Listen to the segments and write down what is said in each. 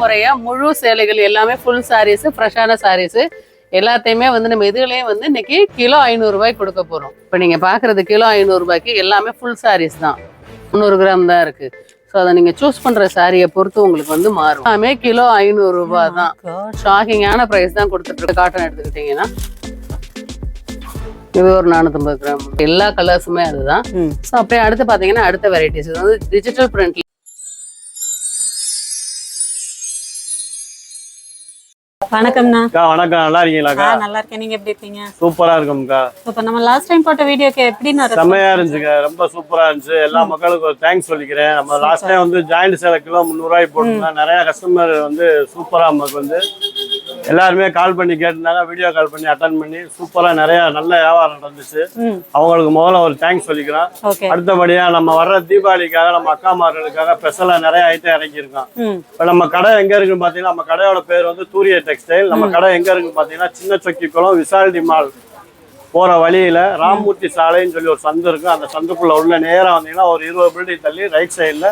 முறையா முழு சேலைகள் எல்லாமே ஃபுல் சாரீஸ் ஃப்ரெஷ்ஷான சாரீஸ் எல்லாத்தையுமே வந்து நம்ம இதுலயும் வந்து இன்னைக்கு கிலோ ஐநூறு ரூபாய்க்கு கொடுக்க போறோம். இப்போ நீங்க பாக்குறது கிலோ ஐநூறு ரூபாய்க்கு எல்லாமே ஃபுல் சாரீஸ் தான். முந்நூறு கிராம் தான் இருக்கு. ஸோ அதை நீங்க சூஸ் பண்ற சாரியை பொறுத்து உங்களுக்கு வந்து மாறும். எல்லாமே கிலோ ஐநூறு ரூபாய் தான். ஷாக்கிங்கான ப்ரைஸ் தான் கொடுத்துட்டு காட்டன் எடுத்துக்கிட்டீங்கன்னா. இது ஒரு நானூற்றம்பது கிராம். எல்லா கலர்ஸுமே அதுதான். ஸோ அப்படியே அடுத்து பார்த்தீங்கன்னா அடுத்த வெரைட்டிஸ் இது வந்து டிஜிட்டல் பிரிண்ட் வணக்கம்ண்ணா வணக்கம். நல்லா இருக்கீங்களாக்கா நல்லா இருக்கேன். நீங்க எப்படி இருக்கீங்க? சூப்பரா இருக்கும்க்கா. இப்போ நம்ம லாஸ்ட் டைம் போட்ட வீடியோக்கு response? செம்மையா இருந்துச்சுக்கா. ரொம்ப சூப்பரா இருந்துச்சு. எல்லா மக்களுக்கும் ஒரு தேங்க்ஸ் சொல்லிக்கிறேன். நம்ம லாஸ்ட் டைம் வந்து ஜாயிண்ட் சேலை கிலோ முந்நூறுவாய்க்கு போட்டிருந்தோம் நிறைய கஸ்டமர் வந்து சூப்பரா நமக்கு வந்து எல்லாருமே கால் பண்ணி கேட்டிருந்தாங்க வீடியோ கால் பண்ணி அட்டன் பண்ணி சூப்பரா நிறைய நல்ல வியாபாரம் நடந்துச்சு. அவங்களுக்கு முதல்ல ஒரு தேங்க்ஸ் சொல்லிக்கிறோம் அடுத்தபடியா நம்ம வர்ற தீபாவளிக்காக நம்ம அக்காமார்களுக்காக ஸ்பெஷலா நிறைய ஐட்டம் இறக்கியிருக்கோம் ம். இப்போ நம்ம கடை எங்க இருக்குன்னு பார்த்தீங்கன்னா நம்ம கடையோட பேர் வந்து தூரிய டெக்ஸ்டைல் நம்ம கடை எங்க இருக்குன்னு பார்த்தீங்கன்னா சின்ன சொக்கி குளம் விசால்டி மால் போற வழியில ராமூர்த்தி சாலைன்னு சொல்லி ஒரு சந்து இருக்கும் அந்த சந்துக்குள்ள உள்ள நேரா வந்தீங்கன்னா ஒரு இருபது பில்டிங் தள்ளி ரைட் சைடுல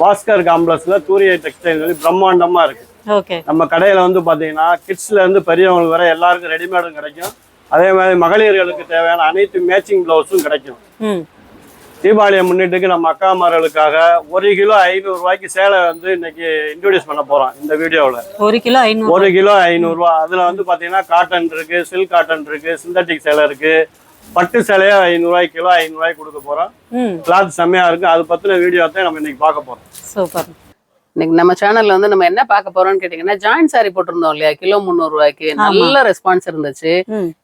பாஸ்கர் காம்ப்ளெக்ஸ்ல தூரிய டெக்ஸ்டைல் சொல்லி பிரம்மாண்டமா இருக்கு. நம்ம கடையில வந்து பாத்தீங்கன்னா கிட்ஸ்ல இருந்து பெரியவங்களுக்கு வரை எல்லாருக்கும் ரெடிமேடும் கிடைக்கும். அதே மாதிரி மகளிர்களுக்கு தேவையான அனைத்து மேட்சிங் பிளவுஸும் கிடைக்கும். தீபாவளியை முன்னிட்டுக்கு நம்ம அக்காமார்களுக்காக ஒரு கிலோ ஐநூறு ரூபாய்க்கு சேலை வந்து இன்னைக்கு இன்ட்ரோடியூஸ் பண்ண போறோம் இந்த வீடியோவில். ஒரு கிலோ ஐநூறு ஒரு கிலோ ஐநூறுரூவா அதில் வந்து பார்த்தீங்கன்னா காட்டன் இருக்கு சில்க் காட்டன் இருக்கு சிந்தட்டிக் சேலை இருக்கு. பட்டு சேலையே ஐநூறுரூவாய்க்கு கிலோ ஐநூறுரூவாய்க்கு கொடுக்க போறோம். கிளாத் செம்மையா இருக்கு. அது பத்தின வீடியோ தான் நம்ம இன்னைக்கு பார்க்க போறோம். சூப்பர். இன்னைக்கு நம்ம சேனல்ல வந்து நம்ம என்ன பார்க்க போறோம்னு கேட்டீங்கன்னா ஜாயிண்ட் சாரி போட்டிருந்தோம் இல்லையா? கிலோ முந்நூறு ரூபாய்க்கு நல்ல ரெஸ்பான்ஸ் இருந்துச்சு.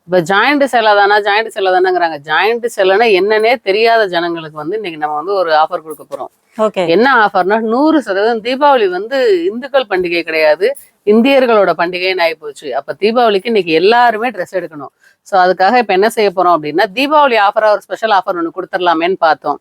இப்ப ஜாயிண்ட் சேலை தானா? ஜாயிண்ட் சேலை தானேங்கிறாங்க. ஜாயிண்ட் சேலைனா என்னன்னே தெரியாத ஜனங்களுக்கு வந்து இன்னைக்கு நம்ம வந்து ஒரு ஆஃபர் கொடுக்க போறோம். என்ன ஆஃபர்னா நூறு சதவீதம் தீபாவளி வந்து இந்துக்கள் பண்டிகை கிடையாது. இந்தியர்களோட பண்டிகைன்னு ஆகி போச்சு அப்ப தீபாவளிக்கு இன்னைக்கு எல்லாருமே ட்ரெஸ் எடுக்கணும். சோ அதுக்காக இப்ப என்ன செய்ய போறோம் அப்படின்னா தீபாவளி ஆஃபரா ஒரு ஸ்பெஷல் ஆஃபர் ஒன்று கொடுத்துடலாமேன்னு பார்த்தோம்.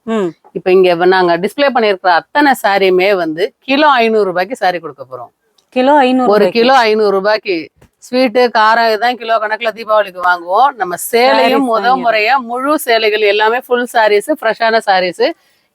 இப்ப இங்க வ- நாங்க டிஸ்ப்ளே பண்ணியிருக்கிற அத்தனை சாரியுமே வந்து கிலோ ஐநூறு ரூபாய்க்கு சாரி கொடுக்க போறோம். கிலோ ஐநூறு ஒரு கிலோ ஐநூறு ரூபாய்க்கு ஸ்வீட்டு காரம் இதுதான் கிலோ கணக்குல தீபாவளிக்கு வாங்குவோம். நம்ம சேலையும் முத. முறையா முழு சேலைகள் எல்லாமே ஃபுல் சாரீஸ் ஃப்ரெஷ்ஷான சாரீஸ்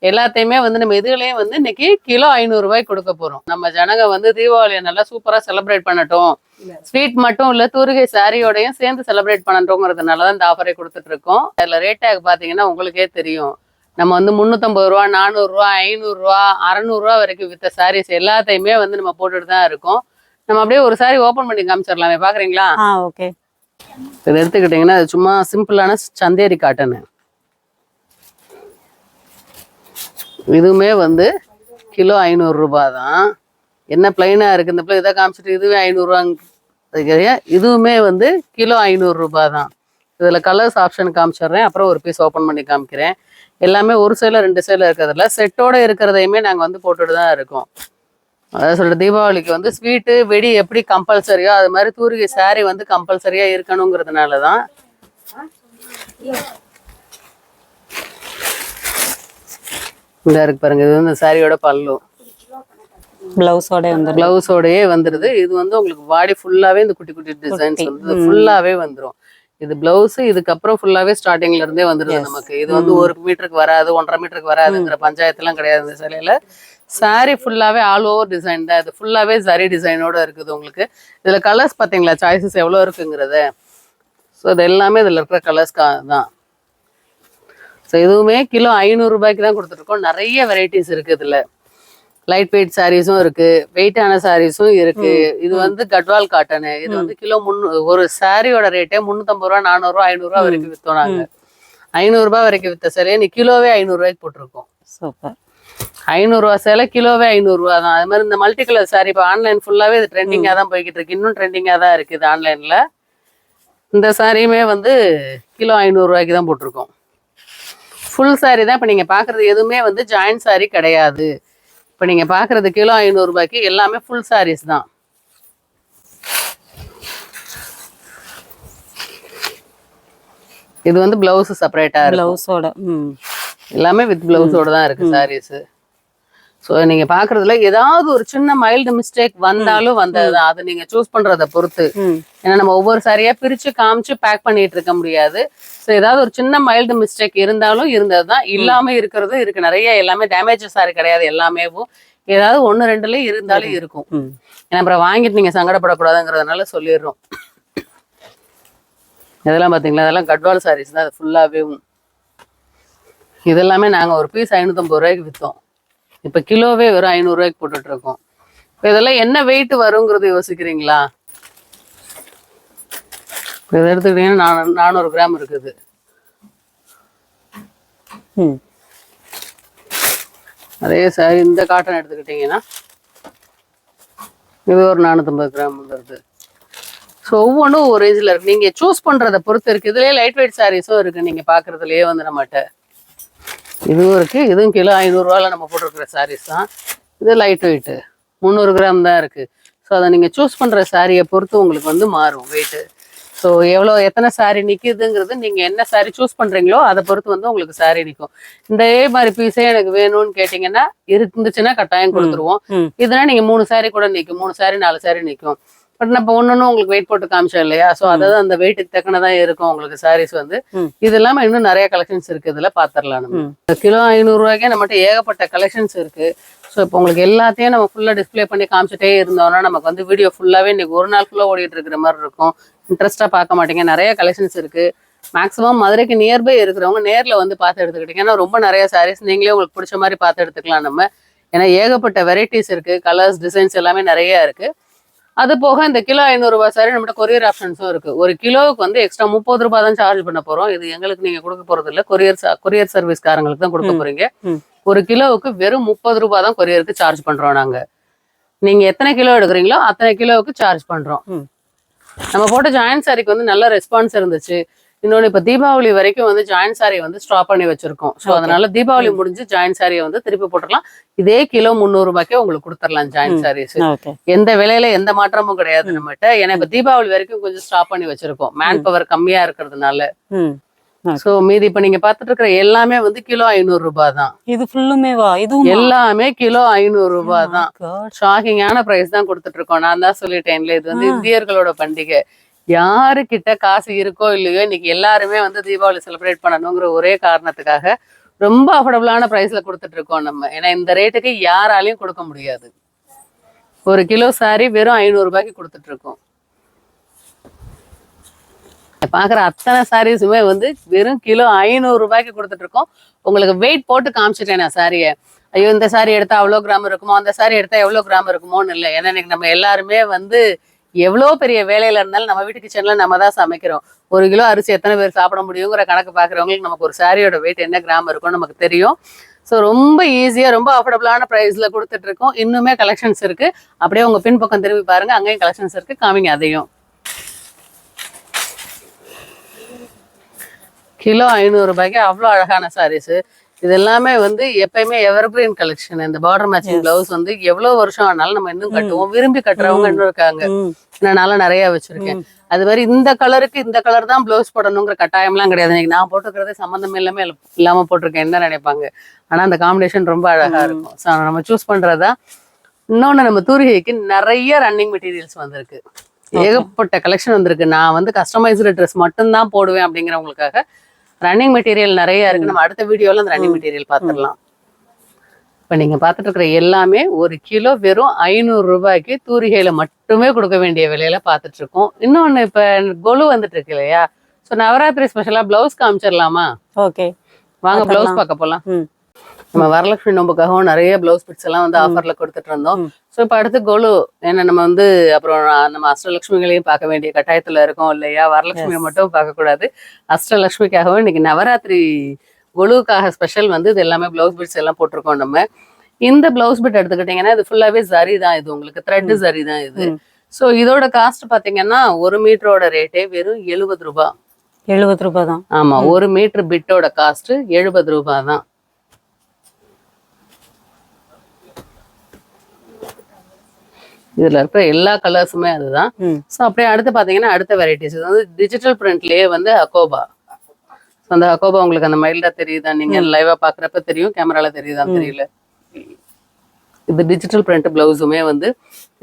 எல்லாத்தையுமே வந்து நம்ம இதுலயும் வந்து இன்னைக்கு கிலோ ஐநூறு ரூபாய்க்கு கொடுக்க போறோம். நம்ம ஜனங்க வந்து தீபாவளியை நல்லா சூப்பரா செலிப்ரேட் பண்ணட்டும். ஸ்வீட் மட்டும் இல்ல தூரிகை சாரியோடையும் சேர்ந்து செலிப்ரேட் பண்ணட்டும்ங்கிறதுனால தான் இந்த ஆஃபரை கொடுத்துட்டு இருக்கோம். அதுல ரேட் டேக் பாத்தீங்கன்னா உங்களுக்கே தெரியும். நம்ம வந்து முந்நூற்றம்பது ரூபா நானூறுரூவா ஐநூறுரூவா அறநூறுவா வரைக்கும் வித்த சாரீஸ் எல்லாத்தையுமே வந்து நம்ம போட்டுட்டு தான் இருக்கோம். நம்ம அப்படியே ஒரு சாரி ஓப்பன் பண்ணி காமிச்சிடலாமே பாக்குறீங்களா? ஆ ஓகே இது எடுத்துக்கிட்டிங்கன்னா அது சும்மா சிம்பிளான சந்தேரி காட்டனு இதுவுமே வந்து கிலோ ஐநூறு ரூபாய் தான். என்ன பிளைனா இருக்கு? இந்த பிள்ளை இதை காமிச்சிட்டு இதுவே ஐநூறுரூவாங்க இதுவுமே வந்து கிலோ ஐநூறு ரூபாய் தான். இதுல கலர்ஸ் ஆப்ஷன் காமிச்சிடுறேன் அப்புறம் ஒரு பீஸ் ஓப்பன் பண்ணி காமிக்கிறேன். எல்லாமே ஒரு சைடில் ரெண்டு சைடில் இருக்கிறதுல செட்டோட இருக்கிறதையுமே நாங்கள் வந்து போட்டுட்டு தான் இருக்கோம். அதாவது சொல்ற தீபாவளிக்கு வந்து ஸ்வீட்டு வெடி எப்படி கம்பல்சரியோ அது மாதிரி தூரிகை saree வந்து கம்பல்சரியா இருக்கணுங்கிறதுனால தான் இந்த இருக்கு பாருங்க. இது வந்து சாரியோட பல்லு. பிளவுஸோட வந்துடும் பிளவுஸோடயே வந்துருது. இது வந்து உங்களுக்கு பாடி ஃபுல்லாவே இந்த குட்டி குட்டி டிசைன்ஸ். வந்து ஃபுல்லாவே வந்துரும். இது பிளவுஸ் இதுக்கப்புறம் ஃபுல்லாவே ஸ்டார்டிங்ல இருந்தே வந்துருது. நமக்கு. இது வந்து ஒரு மீட்டருக்கு வராது ஒன்றரை மீட்டருக்கு வராதுங்கிற பஞ்சாயத்துலாம் கிடையாது இந்த சிலையில. Saree ஃபுல்லாவே ஆல் ஓவர் டிசைன் தான் இது. ஃபுல்லாவே சரி டிசைனோட இருக்குது உங்களுக்கு. இதுல கலர்ஸ் பாத்தீங்களா சாய்ஸஸ் எவ்வளவு இருக்குங்கிறத. ஸோ இது எல்லாமே இதுல இருக்கிற கலர்ஸ் தான். ஸோ இதுவுமே கிலோ ஐநூறு ரூபாய்க்கு தான் கொடுத்துருக்கோம் நிறைய வெரைட்டிஸ் இருக்கு இதுல. லைட் வெயிட் சாரீஸும் இருக்கு. வெயிட்டான சாரீஸும் இருக்கு. இது வந்து கட்வால் காட்டனு இது வந்து கிலோ முன்னூ ஒரு சாரியோட ரேட்டே முந்நூற்றம்பது ரூபா நானூறுரூவா ஐநூறுரூவா வரைக்கும் விற்றோம் நாங்கள் ஐநூறுரூபா வரைக்கும் வித்த சேலையை நீ கிலோவே ஐநூறுரூவாய்க்கு போட்டிருக்கோம். சூப்பர். ஐநூறுரூவா சேலை கிலோவே ஐநூறுரூவா தான். அது மாதிரி இந்த மல்டி கலர் சாரி இப்போ ஆன்லைன் ஃபுல்லாகவே இது ட்ரெண்டிங்காக தான் போய்கிட்டு இருக்கு. இன்னும் ட்ரெண்டிங்காக தான் இருக்குது ஆன்லைனில் இந்த சாரியுமே வந்து கிலோ ஐநூறுரூவாய்க்கு தான் போட்டிருக்கோம். ஃபுல் சாரி தான். இப்போ நீங்கள் பார்க்குறது எதுவுமே வந்து ஜாயிண்ட் சாரி கிடையாது. இப்போ நீங்கள் பார்க்குறது கிலோ ஐநூறுரூபாய்க்கு எல்லாமே ஃபுல் சாரீஸ் தான். இது வந்து பிளவுஸ் செப்பரேட்டாக பிளவுஸோட ம். எல்லாமே வித் பிளவுஸோட தான் இருக்கு சாரீஸ் ஸோ நீங்க பாக்குறதுல ஏதாவது ஒரு சின்ன மைல்டு மிஸ்டேக் வந்தாலும் வந்ததுதான் அது நீங்க சூஸ் பண்றத பொறுத்து. ஏன்னா நம்ம ஒவ்வொரு சாரியா பிரிச்சு காமிச்சு பேக் பண்ணிட்டு இருக்க முடியாது. ஸோ ஏதாவது ஒரு சின்ன மைல்டு மிஸ்டேக் இருந்தாலும் இருந்தது தான். இல்லாம இருக்கிறதும் இருக்கு. நிறைய எல்லாமே டேமேஜ் சாரி கிடையாது. எல்லாமேவும் ஏதாவது ஒண்ணு ரெண்டுல இருந்தாலும் இருக்கும். ஏன்னா அப்புறம் வாங்கிட்டு நீங்க சங்கடப்படக்கூடாதுங்கிறதுனால சொல்லிடுறோம். இதெல்லாம் பாத்தீங்களா? இதெல்லாம் கட்வால் சாரீஸ் தான். அது ஃபுல்லாவே இதெல்லாமே நாங்க ஒரு பீஸ் ஐநூத்தம்பது ரூபாய்க்கு வித்தோம். இப்ப கிலோவே வெறும் ஐநூறு ரூபாய்க்கு போட்டுட்டு இருக்கோம் இப்ப இதெல்லாம் என்ன வெயிட் வருங்கிறது யோசிக்கிறீங்களா? இப்ப இதை எடுத்துக்கிட்டீங்கன்னா நானூ- நானூறு கிராம் இருக்குது. ம். அதே சாரி இந்த காட்டன் எடுத்துக்கிட்டிங்கன்னா இது ஒரு நானூற்றம்பது கிராம் வந்துடுது ஸோ ஒவ்வொன்றும் ஒரு ரேஞ்சில் இருக்கு. நீங்கள் சூஸ் பண்ணுறதை பொறுத்து இருக்கு. இதுலேயே லைட் வெயிட் சாரீஸும் இருக்கு. நீங்கள் பார்க்குறதுலையே வந்து நம்மகிட்ட இதுவும் இருக்கு. இதுவும் கிலோ ஐநூறுரூவால நம்ம போட்டிருக்கிற சாரீஸ் தான். இது லைட் வெயிட்டு முந்நூறு கிராம் தான் இருக்கு. ஸோ அதை நீங்கள் சூஸ் பண்ணுற சாரியை பொறுத்து உங்களுக்கு வந்து மாறும் வெயிட்டு ஸோ எவ்வளோ எத்தனை சாரி நிற்கிதுங்கிறது நீங்கள் என்ன சாரி சூஸ் பண்ணுறீங்களோ அதை பொறுத்து வந்து உங்களுக்கு சாரி நிற்கும் இந்த மாதிரி பீஸே எனக்கு வேணும்னு கேட்டிங்கன்னா இருந்துச்சுன்னா கட்டாயம் கொடுத்துருவோம். இதுனா நீங்கள் மூணு சாரி கூட நிற்கும் மூணு சாரி நாலு சாரி நிற்கும் பட் நம்ம ஒன்னொன்னு உங்களுக்கு வெயிட் போட்டு காமிச்சோம் இல்லையா? ஸோ அதாவது அந்த வெயிட்டுக்கு தக்கனதான் இருக்கும் உங்களுக்கு சாரீஸ் வந்து. இது இல்லாம இன்னும் நிறைய கலெக்ஷன்ஸ் இருக்கு. இதுல பாத்திரலாம் நம்ம. கிலோ ஐநூறு ரூபாய்க்கே நம்மகிட்ட ஏகப்பட்ட கலெக்ஷன்ஸ் இருக்கு. ஸோ இப்போ உங்களுக்கு எல்லாத்தையும் நம்ம ஃபுல்லா டிஸ்ப்ளே பண்ணி காமிச்சிட்டே இருந்தோம்னா நமக்கு வந்து வீடியோ ஃபுல்லாவே இன்னைக்கு ஒரு நாள் ஃபுல்லா ஓடிட்டு இருக்கிற மாதிரி இருக்கும். இன்ட்ரெஸ்டா பார்க்க மாட்டீங்க. நிறைய கலெக்ஷன்ஸ் இருக்கு. மேக்ஸிமம் மதுரைக்கு நியர்பை இருக்கிறவங்க நேர்ல வந்து பார்த்து எடுத்துக்கிட்டீங்கன்னா ரொம்ப நிறைய சாரீஸ் நீங்களே உங்களுக்கு பிடிச்ச மாதிரி பார்த்து எடுத்துக்கலாம் நம்ம. ஏன்னா ஏகப்பட்ட வெரைட்டிஸ் இருக்கு. கலர்ஸ் டிசைன்ஸ் எல்லாமே நிறைய இருக்கு. அது போக இந்த கிலோ ஐநூறுரூபா சாரி நம்மகிட்ட கொரியர் ஆப்ஷன்ஸும் இருக்கு. ஒரு கிலோவுக்கு வந்து எக்ஸ்ட்ரா முப்பது ரூபாய் தான் சார்ஜ் பண்ண போறோம். இது எங்களுக்கு நீங்க கொடுக்க போறது இல்ல. கொரியர் கொரியர் சர்வீஸ்காரங்களுக்கு தான் கொடுக்க. போறீங்க. ஒரு கிலோவுக்கு வெறும் முப்பது ரூபாய் தான் கொரியருக்கு சார்ஜ் பண்றோம் நாங்க. நீங்க எத்தனை கிலோ எடுக்கிறீங்களோ அத்தனை கிலோவுக்கு சார்ஜ் பண்றோம். நம்ம போட்ட ஜாயின் சாரிக்கு வந்து நல்ல ரெஸ்பான்ஸ் இருந்துச்சு. இன்னொன்னு இப்ப தீபாவளி வரைக்கும் வந்து ஜாயின் சாரி வந்து ஸ்டாப் பண்ணி வச்சிருக்கோம். ஸோ. அதனால தீபாவளி முடிஞ்சு ஜாயின் சாரியை வந்து திருப்பி போட்டுக்கலாம் இதே கிலோ முந்நூறு ரூபாய்க்கே உங்களுக்கு கொடுத்துடலாம் ஜாயின். சாரீஸ் எந்த விலையில எந்த மாற்றமும் கிடையாது நம்மகிட்ட. ஏன்னா இப்ப தீபாவளி வரைக்கும் கொஞ்சம் ஸ்டாப் பண்ணி வச்சிருக்கோம். மேன் பவர் கம்மியா இருக்கிறதுனால. சோ மீதி இப்ப நீங்க பாத்துட்டு இருக்கிற எல்லாமே வந்து கிலோ ஐநூறு ரூபாய் தான். இது ஃபுல்லுமே வா இதுவும்? எல்லாமே கிலோ ஐநூறு ரூபாய் தான். God. ஷாக்கிங்கான பிரைஸ் தான் கொடுத்துட்டு இருக்கோம். நான் தான் சொல்லிட்டேன்ல இது வந்து. இந்தியர்களோட பண்டிகை. யாரு கிட்ட காசு இருக்கோ இல்லையோ இன்னைக்கு எல்லாருமே வந்து தீபாவளி செலிப்ரேட் பண்ணணுங்கிற ஒரே காரணத்துக்காக ரொம்ப அஃபோர்டபுளான பிரைஸ்ல கொடுத்துட்டு இருக்கோம் நம்ம. ஏன்னா இந்த ரேட்டுக்கு யாராலையும் கொடுக்க முடியாது. ஒரு கிலோ சாரி வெறும் ஐநூறுரூபாய்க்கு கொடுத்துட்டு இருக்கோம். பாக்குற அத்தனை சாரீஸுமே வந்து வெறும் கிலோ ஐநூறு ரூபாய்க்கு கொடுத்துட்டு இருக்கோம். உங்களுக்கு வெயிட் போட்டு காமிச்சிட்டேன் நான் சாரியை ஐயோ இந்த சாரி எடுத்தா அவ்வளோ கிராம் இருக்குமோ? அந்த சாரி எடுத்தா எவ்வளோ கிராம் இருக்குமோன்னு இல்லை. ஏன்னா இன்னைக்கு நம்ம எல்லாருமே வந்து எவ்வளோ பெரிய வேலையில இருந்தாலும் நம்ம வீட்டு கிச்சன்ல நம்ம தான் சமைக்கிறோம். ஒரு கிலோ அரிசி எத்தனை பேர் சாப்பிட முடியுங்கிற கணக்கு பார்க்குறவங்களுக்கு நமக்கு ஒரு சாரியோட வெயிட் என்ன கிராம் இருக்கும்னு நமக்கு தெரியும். ஸோ ரொம்ப ஈஸியாக ரொம்ப அஃபோர்டபுளான ப்ரைஸில் கொடுத்துட்டு இருக்கோம். இன்னுமே கலெக்ஷன்ஸ் இருக்கு. அப்படியே உங்க பின்பக்கம் திரும்பி பாருங்க. அங்கேயும் கலெக்ஷன்ஸ் இருக்கு. காமிங்க அதையும். கிலோ ஐநூறு ரூபாய்க்கு அவ்வளோ அழகான சாரீஸு இது எல்லாமே வந்து எப்பயுமே எவர் கிரீன் கலெக்ஷன் இந்த பார்டர் மேட்சிங் பிளவுஸ் வந்து எவ்வளவு வருஷம் ஆனாலும் நம்ம இன்னும் கட்டுவோம். விரும்பி கட்டுறவங்க இன்னும் இருக்காங்க. நான் நிறைய வச்சிருக்கேன். அது மாதிரி இந்த கலருக்கு இந்த கலர் தான் ப்ளவுஸ் போடணுங்கிற கட்டாயம்லாம் கிடையாது. இன்னைக்கு நான் போட்டுக்கிறதே சம்மந்தம் இல்லாம இல்ல- இல்லாம போட்டிருக்கேன். என்ன நினைப்பாங்க? ஆனா அந்த காம்பினேஷன் ரொம்ப அழகா இருக்கும். ஸோ நம்ம சூஸ் பண்றதா? இன்னொன்னு நம்ம தூரிகைக்கு நிறைய ரன்னிங் மெட்டீரியல்ஸ் வந்திருக்கு. ஏகப்பட்ட கலெக்ஷன் வந்திருக்கு. நான் வந்து கஸ்டமைஸ்டு ட்ரெஸ் மட்டும்தான் போடுவேன் அப்படிங்கிறவங்களுக்காக ரன்னிங் மெட்டீரியல் நிறைய இருக்கு. நம்ம அடுத்த வீடியோல அந்த ரன்னிங் மெட்டீரியல் பார்த்துடலாம். இப்போ நீங்கள் பார்த்துட்டு இருக்கிற எல்லாமே ஒரு கிலோ வெறும் ஐநூறு ரூபாய்க்கு தூரிகையில மட்டுமே கொடுக்க வேண்டிய விலையில பார்த்துட்டு இருக்கோம். இன்னொன்று இப்போ கொலு வந்துட்டு இருக்கு இல்லையா? ஸோ நவராத்திரி ஸ்பெஷலாக ப்ளவுஸ் காமிச்சிடலாமா? ஓகே வாங்க. ப்ளவுஸ் பார்க்க போகலாம் ம். நம்ம வரலட்சுமி நோம்புக்காகவும் நிறைய ப்ளவுஸ் பிட்ஸ் எல்லாம் வந்து ஆஃபர்ல கொடுத்துட்டு இருந்தோம். ஸோ இப்போ அடுத்து கொலு ஏன்னா நம்ம வந்து அப்புறம் நம்ம அஷ்டலட்சுமிகளையும் பார்க்க வேண்டிய கட்டாயத்துல இருக்கோம் இல்லையா? வரலட்சுமியை மட்டும் பார்க்கக்கூடாது. அஷ்டலட்சுமிக்காகவும் இன்னைக்கு நவராத்திரி கொலுவுக்காக ஸ்பெஷல் வந்து இது எல்லாமே ப்ளவுஸ் பிட்ஸ் எல்லாம் போட்டிருக்கோம் நம்ம. இந்த ப்ளவுஸ் பிட் எடுத்துக்கிட்டிங்கன்னா இது ஃபுல்லாவே ஜரி தான் இது உங்களுக்கு. த்ரெட் ஜரி தான் இது. ஸோ இதோட காஸ்ட் பாத்தீங்கன்னா ஒரு மீட்டரோட ரேட்டே வெறும் எழுபது ரூபாய். எழுபது ரூபாய் தான். ஆமா ஒரு மீட்டர் பிட்டோட காஸ்ட் எழுபது ரூபாய் தான். இதுல இருக்கிற எல்லா கலர்ஸுமே அதுதான். ஸோ அப்படியே அடுத்து பாத்தீங்கன்னா அடுத்த வெரைட்டிஸ் இது வந்து டிஜிட்டல் பிரிண்ட்லயே வந்து அக்கோபா ஸோ அந்த அக்கோபா உங்களுக்கு அந்த மைல்டா தெரியுதா? நீங்க லைவா பாக்குறப்ப தெரியும் கேமரால தெரியுதான்னு தெரியல. இது டிஜிட்டல் பிரிண்ட் பிளவுஸுமே வந்து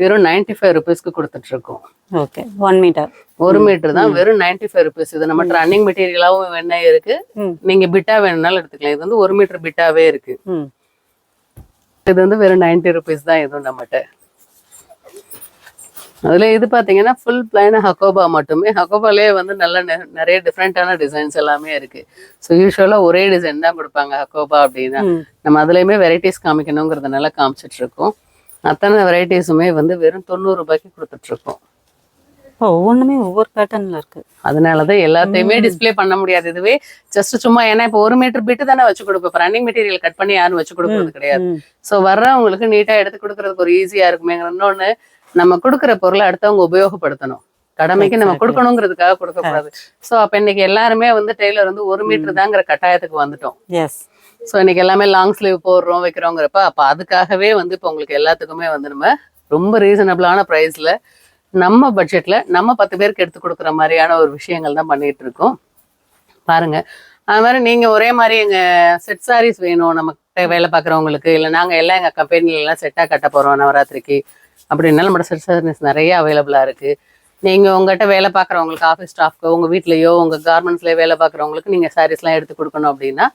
வெறும் நைன்டி ஃபைவ் ருபீஸ்க்கு கொடுத்துட்டு இருக்கோம் ஓகே ஒன் மீட்டர் ஒரு மீட்டர் தான் வெறும் நைன்டி ஃபைவ் ருபீஸ் இது நம்ம ரன்னிங் மெட்டீரியலாவும் வேணா இருக்கு. நீங்க பிட்டா வேணும்னாலும் எடுத்துக்கலாம். இது வந்து ஒரு மீட்டர் பிட்டாவே இருக்கு. இது வந்து வெறும் நைன்டி ருபீஸ் தான் இதுவும் நம்மகிட்ட. அதுல இது பாத்தீங்கன்னா ஃபுல் பிளைன் ஹக்கோபா மட்டுமே. ஹக்கோபாலே வந்து நல்ல நிறைய டிஃப்ரெண்டான டிசைன்ஸ் எல்லாமே இருக்கு. ஸோ யூஸ்வலா ஒரே டிசைன் தான் கொடுப்பாங்க ஹக்கோபா அப்படின்னா. நம்ம அதுலயுமே வெரைட்டிஸ் காமிக்கணுங்கிறதுனால காமிச்சிட்டு இருக்கோம் அத்தனை வெரைட்டிஸுமே வந்து வெறும் தொண்ணூறு ரூபாய்க்கு கொடுத்துட்டு இருக்கோம் ஓ, ஒவ்வொன்றுமே ஒவ்வொரு பேட்டர்ன்ல இருக்கு. அதனாலதான் எல்லாத்தையுமே டிஸ்ப்ளே பண்ண முடியாது இதுவே. ஜஸ்ட் சும்மா ஏன்னா இப்போ ஒரு மீட்டர் பிட்டு தானே வச்சு கொடுப்போம். ரன்னிங் மெட்டீரியல் கட் பண்ணி யாரும் வச்சு கொடுக்கறது கிடையாது. ஸோ வர்றவங்களுக்கு நீட்டா எடுத்து கொடுக்கறதுக்கு ஒரு ஈஸியா இருக்குமேங்கிற இன்னொன்னு நம்ம கொடுக்குற பொருளை அடுத்தவங்க உபயோகப்படுத்தணும். கடமைக்கு நம்ம. கொடுக்கணுங்கிறதுக்காக கொடுக்கக்கூடாது. ஸோ அப்ப இன்னைக்கு எல்லாருமே வந்து டெய்லர் வந்து ஒரு மீட்டர் தாங்கிற கட்டாயத்துக்கு வந்துட்டோம். எஸ் ஸோ இன்னைக்கு எல்லாமே லாங் ஸ்லீவ் போடுறோம் வைக்கிறோங்கிறப்ப அப்போ அதுக்காகவே வந்து இப்போ உங்களுக்கு எல்லாத்துக்குமே வந்து நம்ம ரொம்ப ரீசனபிளான ப்ரைஸில் நம்ம பட்ஜெட்டில் நம்ம பத்து பேருக்கு எடுத்து கொடுக்குற மாதிரியான ஒரு விஷயங்கள் தான் பண்ணிட்டு இருக்கோம். பாருங்க. அது மாதிரி நீங்க ஒரே மாதிரி எங்க செட் சாரீஸ் வேணும் நமக்கு வேலை பார்க்குறவங்களுக்கு. இல்லை நாங்க எல்லாம் எங்க கம்பெனில எல்லாம் செட்டா கட்ட போறோம் நவராத்திரிக்கு. அப்படின்னாலும் நம்மளோட செட் நிறைய அவைலபிளாக இருக்குது நீங்கள் உங்ககிட்ட வேலை பார்க்குறவங்களுக்கு ஆஃபீஸ் ஸ்டாஃப்க்கு உங்கள் வீட்லேயோ உங்கள் கார்மெண்ட்ஸ்லேயே வேலை பார்க்குறவங்களுக்கு நீங்கள் சாரீஸ்லாம் எடுத்து கொடுக்கணும் அப்படின்னா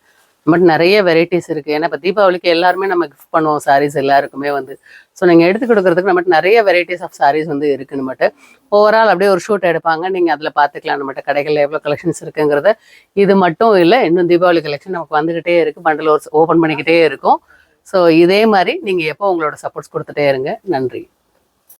நம்மகிட்ட நிறைய வெரைட்டிஸ் இருக்குது ஏன்னா இப்போ தீபாவளிக்கு எல்லாருமே நம்ம கிஃப்ட் பண்ணுவோம் சாரீஸ் எல்லாருக்குமே வந்து. ஸோ நீங்கள் எடுத்து கொடுக்குறதுக்கு நம்மகிட்ட நிறைய வெரைட்டிஸ் ஆஃப் சாரீஸ் வந்து இருக்குன்னு நம்மகிட்ட. ஓவரால் அப்படியே ஒரு ஷூட் எடுப்பாங்க. நீங்கள் அதில் பார்த்துக்கலாம் நம்மகிட்ட கடைகளில் எவ்வளோ கலெக்ஷன்ஸ் இருக்குங்கிறத. இது மட்டும் இல்லை இன்னும் தீபாவளி கலெக்ஷன் நமக்கு வந்துக்கிட்டே இருக்குது பண்டில் ஓப்பன் பண்ணிக்கிட்டே இருக்கும். ஸோ இதே மாதிரி நீங்கள் எப்போ உங்களோட சப்போர்ட்ஸ் கொடுத்துட்டே இருங்க. நன்றி.